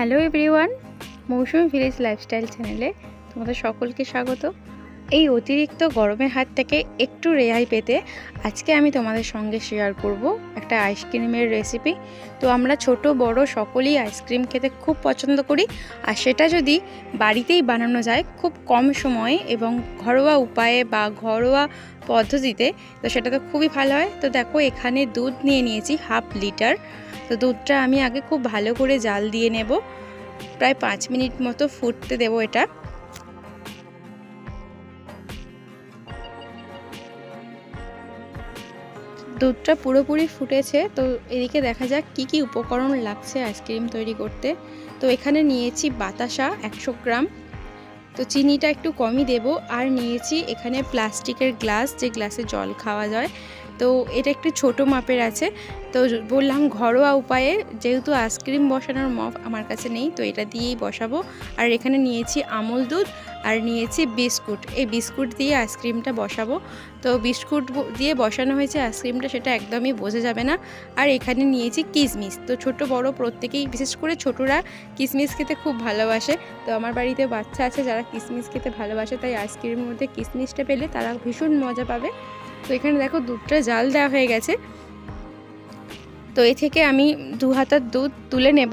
Hello everyone, Mousumi village lifestyle চ্যানেলে তোমাদের সকলকে স্বাগত। এই অতিরিক্ত গরমের হাত থেকে একটু রেহাই পেতে আজকে আমি তোমাদের সঙ্গে শেয়ার করব একটা আইসক্রিমের রেসিপি তো আমরা ছোট, বড় সকলেই আইসক্রিম খেতে খুব পছন্দ করি আর সেটা যদি বাড়িতেই বানানো যায় খুব কম সময়ে এবং ঘরোয়া উপায়ে বা ঘরোয়া পদ্ধতিতে, তো সেটা তো খুবই ভালো হয়। তো দেখো এখানে দুধ নিয়ে নিয়েছি হাফ লিটার তো দুধটা আমি আগে খুব ভালো করে জাল দিয়ে নেব। প্রায় পাঁচ মিনিট মতো ফুটতে দেবো এটা। দুধটা পুরোপুরি ফুটেছে, তো এদিকে দেখা যাক কি কি উপকরণ লাগছে আইসক্রিম তৈরি করতে। তো এখানে নিয়েছি বাতাসা একশো গ্রাম। তো চিনিটা একটু কমই দেব, আর নিয়েছি এখানে প্লাস্টিকের গ্লাস, যে গ্লাসে জল খাওয়া যায়। তো এটা একটু ছোট মাপের আছে। তো বললাম ঘরোয়া উপায়ে যেহেতু আইসক্রিম বসানোর মপ আমার কাছে নেই, তো এটা দিয়েই বসাবো। আর এখানে নিয়েছি আমল দুধ আর নিয়েছি বিস্কুট। এই বিস্কুট দিয়ে আইসক্রিমটা বসাবো। তো বিস্কুট দিয়ে বসানো হয়েছে আইসক্রিমটা সেটা একদমই বোঝা যাবে না। আর এখানে নিয়েছি কিসমিস তো ছোট, বড় প্রত্যেকেই, বিশেষ করে ছোটরা কিসমিস খেতে খুব ভালোবাসে। তো আমার বাড়িতে বাচ্চা আছে যারা কিসমিস খেতে ভালোবাসে, তাই আইসক্রিমের মধ্যে কিসমিসটা পেলে তারা ভীষণ মজা পাবে। তো এখানে দেখো দুধটা জাল দেওয়া হয়ে গেছে। তো এ থেকে আমি দু হাতার দুধ তুলে নেব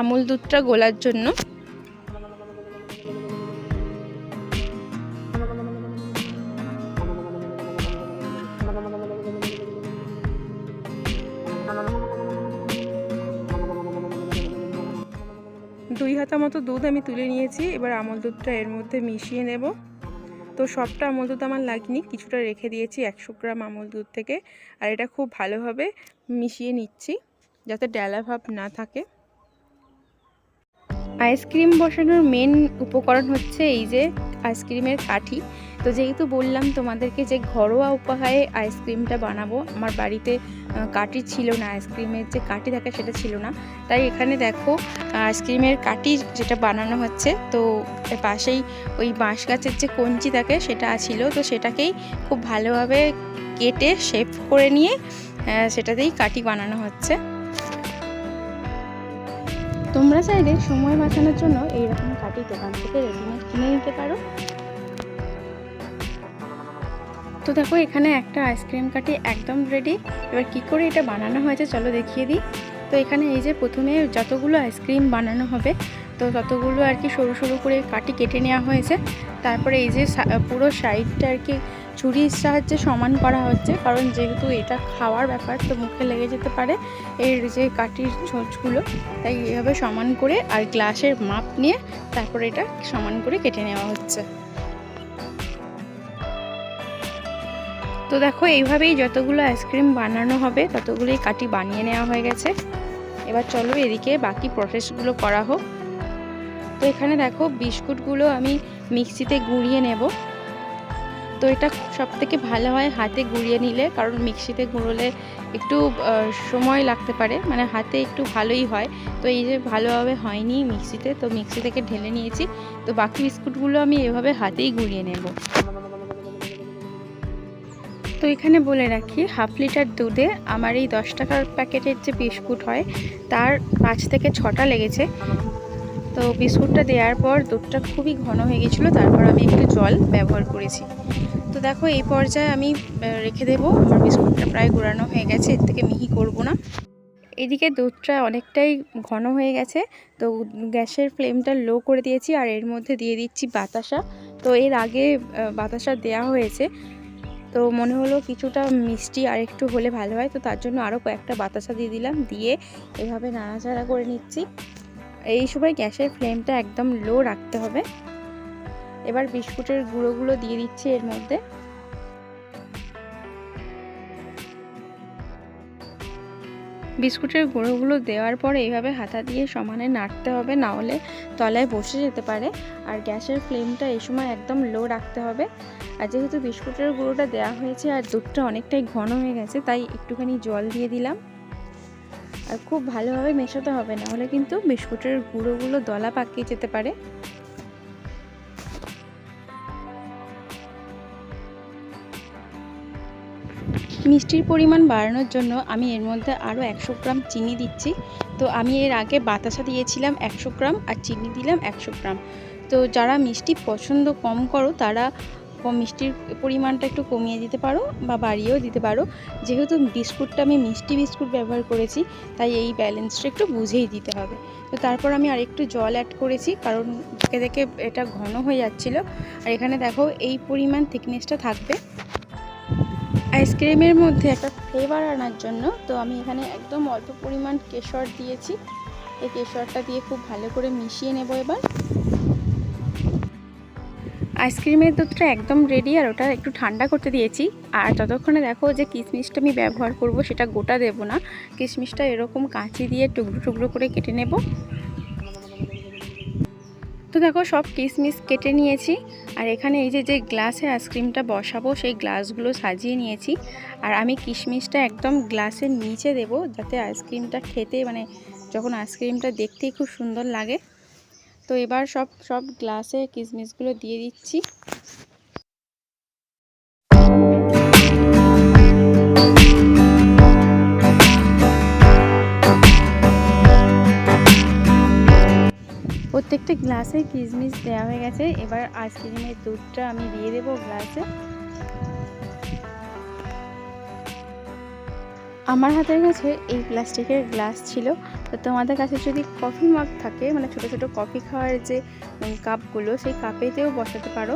আমুল দুধটা গোলার জন্য। দুই হাতা মতো দুধ আমি তুলে নিয়েছি। এবার আমল দুধটা এর মধ্যে মিশিয়ে নেব। তো সবটা আমল দুধ আমার লাগেনি। কিছুটা রেখে দিয়েছি, একশো গ্রাম আমল দুধ থেকে। আর এটা খুব ভালোভাবে মিশিয়ে নিচ্ছি, যাতে ডেলা ভাব না থাকে। আইসক্রিম বসানোর মেন উপকরণ হচ্ছে এই যে আইসক্রিমের কাঠি। তো যেহেতু বললাম তোমাদেরকে যে ঘরোয়া উপায়ে আইসক্রিমটা বানাবো, আমার বাড়িতে কাঠি ছিল না আইসক্রিমের যে কাঠি থাকে সেটা ছিল না। তাই এখানে দেখো আইসক্রিমের কাঠি যেটা বানানো হচ্ছে, তো পাশেই ওই বাঁশ গাছের যে কঞ্চি থাকে সেটা ছিল, তো সেটাকেই খুব ভালোভাবে কেটে শেপ করে নিয়ে সেটাতেই কাঠি বানানো হচ্ছে। তোমরা চাইলে সময় বাঁচানোর জন্য এইরকম কাঠি দোকান থেকে রেডিমেড কিনে নিতে পারো। তো দেখো, এখানে একটা আইসক্রিম কাঠি একদম রেডি এবার কি করে এটা বানানো হয়েছে চলো দেখিয়ে দিই। তো এখানে এই যে প্রথমে যতগুলো আইসক্রিম বানানো হবে, তো ততগুলো আর কি সরু সরু করে কাটি কেটে নেওয়া হয়েছে। তারপরে এই যে পুরো সাইডটা আর কি ছুরির সাহায্যে সমান করা হচ্ছে, কারণ যেহেতু এটা খাওয়ার ব্যাপার, তো মুখে লেগে যেতে পারে এর যে কাঠির ছোঁচগুলো। তাই এভাবে সমান করে আর গ্লাসের মাপ নিয়ে তারপরে এটা সমান করে কেটে নেওয়া হচ্ছে। তো দেখো, এইভাবেই যতগুলো আইসক্রিম বানানো হবে, ততগুলোই কাটি বানিয়ে নেওয়া হয়ে গেছে। এবার চলো এদিকে বাকি প্রসেসগুলো করা হোক। তো এখানে দেখো, বিস্কুটগুলো আমি মিক্সিতে গুঁড়িয়ে নেব। তো এটা সব থেকে ভালো হয় হাতে গুঁড়িয়ে নিলে, কারণ মিক্সিতে গুঁড়োলে একটু সময় লাগতে পারে মানে হাতে একটু ভালোই হয়। তো এই যে ভালোভাবে হয়নি মিক্সিতে, তো মিক্সি থেকে ঢেলে নিয়েছি। তো বাকি বিস্কুটগুলো আমি এভাবে হাতেই গুঁড়িয়ে নেব। তো এখানে বলে রাখি, হাফ লিটার দুধে আমার এই দশ টাকার প্যাকেটের যে বিস্কুট হয়, তার পাঁচ থেকে ছটা লেগেছে। তো বিস্কুটটা দেওয়ার পর দুধটা খুবই ঘন হয়ে গেছিল, তারপর আমি একটু জল ব্যবহার করেছি। তো দেখো, এই পর্যায়ে আমি রেখে দেবো। আমার বিস্কুটটা প্রায় গুঁড়ানো হয়ে গেছে, এর থেকে মিহি করব না। এদিকে দুধটা অনেকটাই ঘন হয়ে গেছে, তো গ্যাসের ফ্লেমটা লো করে দিয়েছি, আর এর মধ্যে দিয়ে দিচ্ছি বাতাসা। তো এর আগে বাতাসা দেওয়া হয়েছে তো মনে হলো কিছুটা মিষ্টি আর একটু হলে ভালো হয়, তো তার জন্য আরও কয়েকটা বাতাসা দিয়ে দিলাম, দিয়ে এভাবে নাড়াচাড়া করে নিচ্ছি। এই সময় গ্যাসের ফ্লেমটা একদম লো রাখতে হবে। এবার বিস্কুটের গুঁড়োগুলো দিয়ে দিচ্ছি এর মধ্যে। বিস্কুটের গুঁড়োগুলো দেওয়ার পরে এইভাবে হাতা দিয়ে সমানে নাড়তে হবে, না হলে তলায় বসে যেতে পারে। আর গ্যাসের ফ্লেমটা এই সময় একদম লো রাখতে হবে। আর যেহেতু বিস্কুটের গুঁড়োটা দেওয়া হয়েছে আর দুধটা অনেকটাই ঘন হয়ে গেছে, তাই একটুখানি জল দিয়ে দিলাম। আর খুব ভালোভাবে মেশাতে হবে, না হলে কিন্তু বিস্কুটের গুঁড়োগুলো দলা পাকিয়ে যেতে পারে। মিষ্টির পরিমাণ বাড়ানোর জন্য আমি এর মধ্যে আরও একশো গ্রাম চিনি দিচ্ছি। তো আমি এর আগে বাতাসা দিয়েছিলাম একশো গ্রাম আর চিনি দিলাম একশো গ্রাম। তো যারা মিষ্টি পছন্দ কম করো, তারা মিষ্টির পরিমাণটা একটু কমিয়ে দিতে পারো বা বাড়িয়েও দিতে পারো। যেহেতু বিস্কুটটা আমি মিষ্টি বিস্কুট ব্যবহার করেছি, তাই এই ব্যালেন্সটা একটু বুঝেই দিতে হবে। তো তারপর আমি আরেকটু জল অ্যাড করেছি, কারণ দেখে দেখে এটা ঘন হয়ে যাচ্ছিল। আর এখানে দেখো এই পরিমাণ থিকনেসটা থাকবে। আইসক্রিমের মধ্যে একটা ফ্লেভার আনার জন্য। তো আমি এখানে একদম অল্প পরিমাণ কেশর দিয়েছি। এই কেশরটা দিয়ে খুব ভালো করে মিশিয়ে নেব এবার। আইসক্রিমের দুধটা একদম রেডি আর ওটা একটু ঠান্ডা করতে দিয়েছি। আর ততক্ষণে দেখো যে কিশমিশটা আমি ব্যবহার করব, সেটা গোটা দেব না। কিশমিশটা এরকম কাঁচি দিয়ে টুকরো টুকরো করে কেটে নেব। তো দেখো সব কিশমিশ কেটে নিয়েছি। আর এখানে এই যে যে গ্লাসে আইসক্রিমটা বসাবো, সেই গ্লাসগুলো সাজিয়ে নিয়েছি। আর আমি কিশমিশটা একদম গ্লাসের নিচে দেব, যাতে আইসক্রিমটা খেতে মানে যখন আইসক্রিমটা দেখতেই খুব সুন্দর লাগে। তো এবার সব সব গ্লাসে কিশমিশগুলো দিয়ে দিচ্ছি। গ্লাসে কিশমিশ দেওয়া হয়ে গেছে। এবার আইসক্রিমের দুধটা আমি দিয়ে দেবো গ্লাসে। আমার হাতের কাছে এই প্লাস্টিকের গ্লাস ছিল। তো তোমাদের কাছে যদি কফি মাগ থাকে মানে ছোট ছোট কফি খাওয়ার যে কাপগুলো, সেই কাপেতেও বসাতে পারো।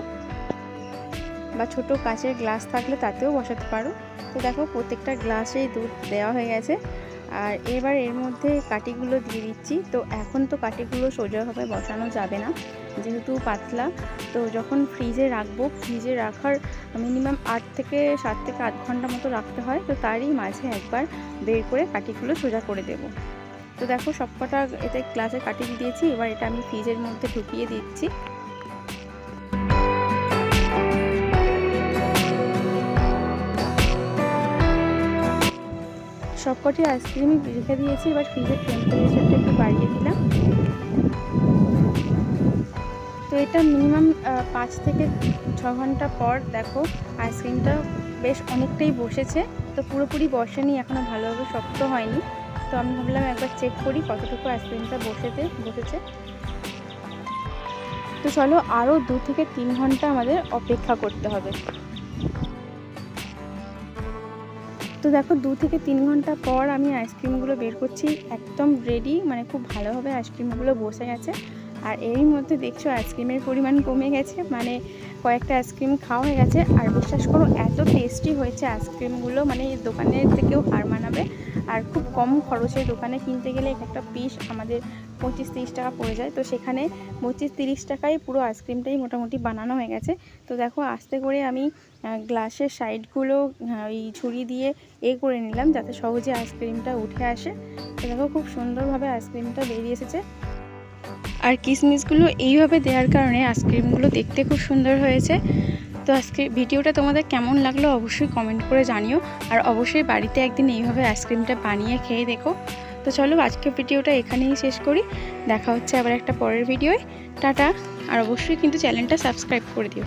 বা ছোট কাচের গ্লাস থাকলে তাতেও বসাতে পারো। তো দেখো, প্রত্যেকটা গ্লাসেই দুধ দেওয়া হয়ে গেছে। আর এবার এর মধ্যে কাঠিগুলো দিয়ে দিচ্ছি। তো এখন তো কাঠিগুলো সোজাভাবে বসানো যাবে না, যেহেতু পাতলা। তো যখন ফ্রিজে রাখব, ফ্রিজে রাখার মিনিমাম আট থেকে সাত থেকে আট ঘণ্টা মতো রাখতে হয়। তো তারই মাঝে একবার বের করে কাঠিগুলো সোজা করে দেব। তো দেখো সবকটা এতে গ্লাসে কাটি দিয়েছি। এবার এটা আমি ফ্রিজের মধ্যে ঢুকিয়ে দিচ্ছি। সবকটি আইসক্রিমই রেখে দিয়েছি, এবার ফ্রিজের টেম্পারেচারটা একটু বাড়িয়ে দিলাম। তো এটা মিনিমাম পাঁচ থেকে ছ ঘণ্টা পর দেখো আইসক্রিমটা বেশ অনেকটাই বসেছে। তো পুরোপুরি বসেনি এখনও ভালোভাবে শক্ত হয়নি। তো আমি ভাবলাম একবার চেক করি কতটুকু আইসক্রিমটা বসেতে বসেছে। তো চলো আরও দু থেকে তিন ঘণ্টা আমাদের অপেক্ষা করতে হবে। তো দেখো দু থেকে তিন ঘণ্টা পর আমি আইসক্রিমগুলো বের করছি একদম রেডি মানে খুব ভালোভাবে আইসক্রিমগুলো বসে গেছে। আর এরই মধ্যে দেখছ আইসক্রিমের পরিমাণ কমে গেছে মানে কয়েকটা আইসক্রিম খাওয়া হয়ে গেছে। আর বিশ্বাস করো, এত টেস্টি হয়েছে আইসক্রিমগুলো মানে দোকানের থেকেও হার মানাবে। আর খুব কম খরচে দোকানে কিনতে গেলে একটা পিস আমাদের পঁচিশ তিরিশ টাকা পড়ে যায়। তো সেখানে পঁচিশ তিরিশ টাকায় পুরো আইসক্রিমটাই মোটামুটি বানানো হয়ে গেছে। তো দেখো, আস্তে করে আমি গ্লাসের সাইডগুলো ওই ছুরি দিয়ে এ করে নিলাম যাতে সহজে আইসক্রিমটা উঠে আসে। তো দেখো, খুব সুন্দরভাবে আইসক্রিমটা বেরিয়ে এসেছে। আর কিশমিশগুলো এইভাবে দেওয়ার কারণে আইসক্রিমগুলো দেখতে খুব সুন্দর হয়েছে। তো আজকে ভিডিওটা তোমাদের কেমন লাগল অবশ্যই কমেন্ট করে জানিও। আর অবশ্যই বাড়িতে একদিন এইভাবে আইসক্রিমটা বানিয়ে খেয়ে দেখো। তো চলো আজকের ভিডিওটা এখানেই শেষ করি। দেখা হচ্ছে আবার একটা পরের ভিডিওয়। টাটা। আর অবশ্যই কিন্তু চ্যানেলটা সাবস্ক্রাইব করে দিও।